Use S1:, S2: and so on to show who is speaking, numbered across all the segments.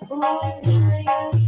S1: Oh,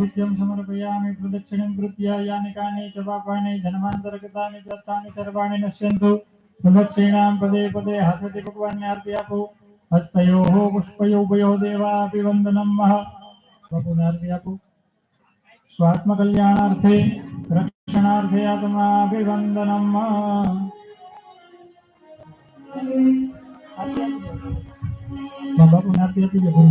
S1: नित्यं समर्पयामि प्रदक्षिणं कृत्य यानि कानि च पापानि धनमान्तरगतानि दत्तानि सर्वाणि नश्यन्तु। प्रदक्षिणां पदे पदे हसति भगवान्यार्पयापो हस्तयोः पुष्पयोभयोः देवाभिवन्दनं मह। पुनर्व्यापो स्वात्मकल्याणार्थे रक्षणार्थे आत्माभिवन्दनं बाबा पुनर्व्यापी जपून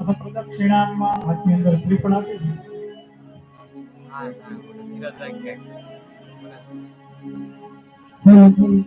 S1: અથવા પ્રદક્ષિણામાં હાથની અંદર શ્રીફળ આપી દો.
S2: હા હા ધીરજ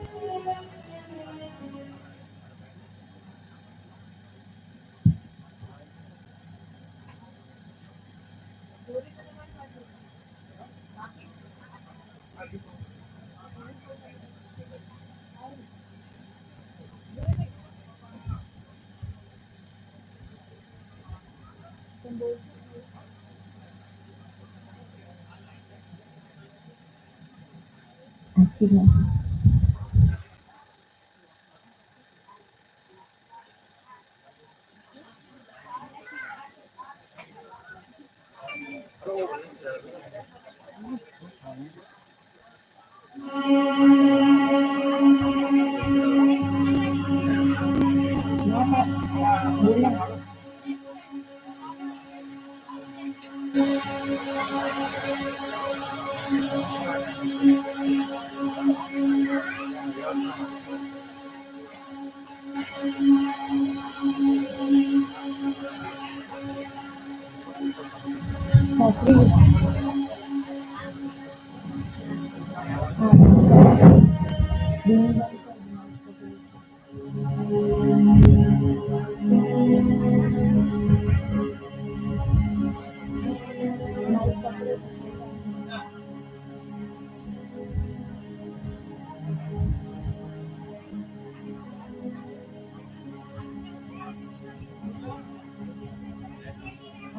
S2: Gracias.
S3: Thank you. quadrilha. Ah,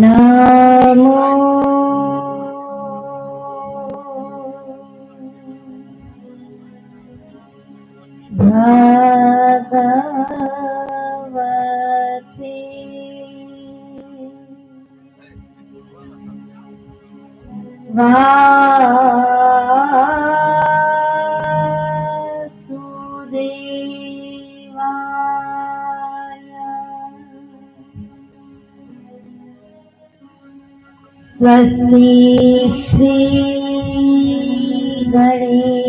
S3: Namo. Bhagavati Vāyāyā स्वस्ति श्री गणेशाय